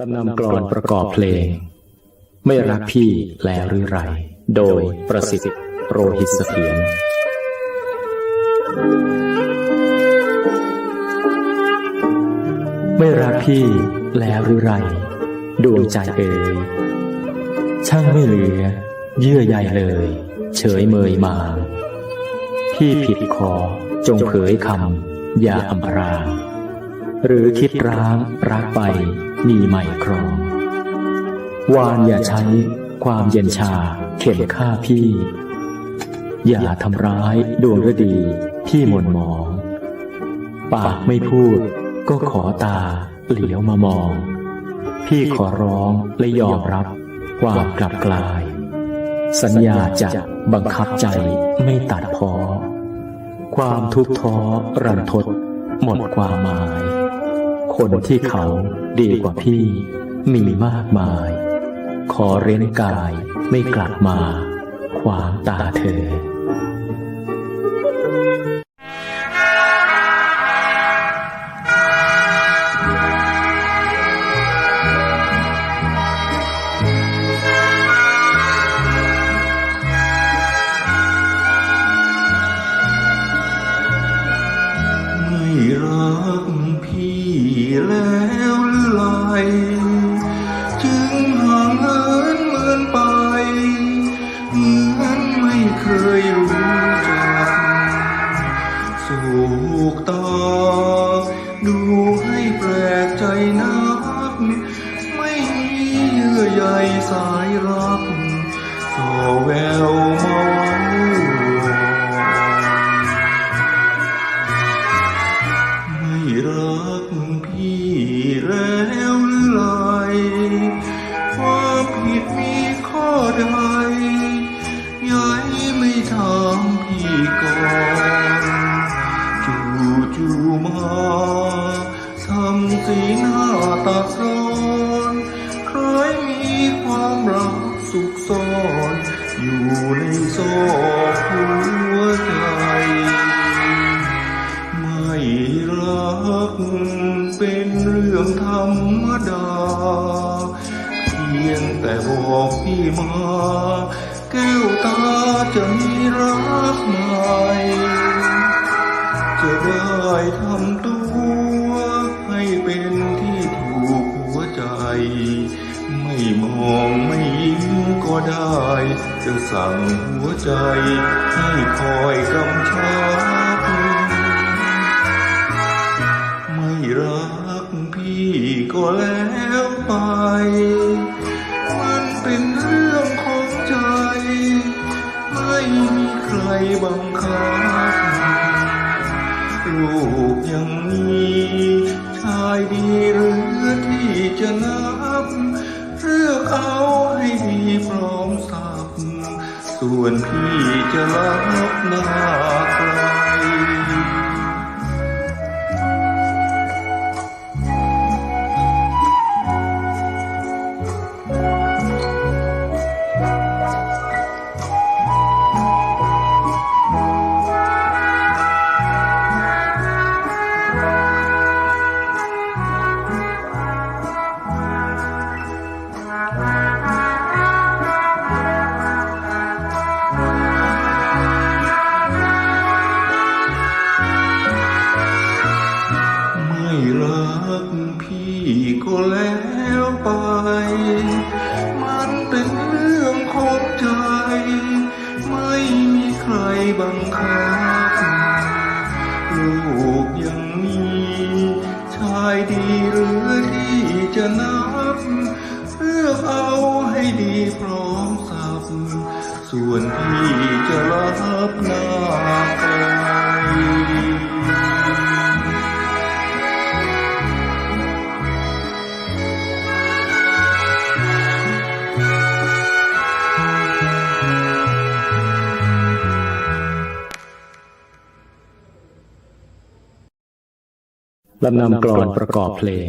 ลำนำกลอนประกอบเพลง ไม่รักพี่แล้วหรือไร โดยประสิทธิ์โรหิตเสถียรไม่รักพี่แล้วหรือไร ดวงใจเอ่ยช่างไม่เหลือ เยื่อใยเลย เฉยเมยมา พี่ผิดคอจงเผยคำอย่าอำพรา หรือคิดร้างรักไป มีใหม่ครอง วานอย่าใช้ความเย็นชาเข็นฆ่าพี่ อย่าทำร้ายดวงฤดีที่หม่นหมอง ปากไม่พูดก็ขอตาเหลียวมามอง พี่ขอร้องและยอมรับความกลับกลาย สัญญาจะบังคับใจไม่ตัดพอ ความทุกข์ท้อรันทดหมดความหมาย คนที่เขาดีกว่าพี่มีมากมาย ขอเร้นกายไม่กลับมา ความตาเธอ จึงห่างเหินเหมือนไป เหมือนไม่เคยรู้จักสูกตา ดูให้แปลกใจนัก ไม่มีเยื่อใยสายรักส่อแววเมาไม่รักพี่แล้ว หน้าตัดร้อนใครมีความรักสุขซ่อน อยู่ในซอกหัวใจ ไม่รักเป็นเรื่องธรรมดา เพียงแต่บอกพี่มาแก้วตาจะมีรักใหม่จะได้ทำตัว เป็นที่ถูกหัวใจ ไม่มองไม่ยิ้มก็ได้ จะสั่งหัวใจ ให้คอยกำชับไม่รักพี่ก็แล้วไป มันเป็นเรื่องของใจ ไม่มีใครบังคับ ลูกยังมี ชายดีหรือที่จะนับเลือกเอาให้ดีพร้อมสับส่วนพี่จะรับหน้าใคร้วไป มันเป็นเรื่องของใจ ไม่มีใครบังคับลูกยังมี ชายดีหรือที่จะนับเลือกเอาให้ดีพร้อมสับส่วนพี่จะรับหน้า ลำนำกรอนประกอบเพลง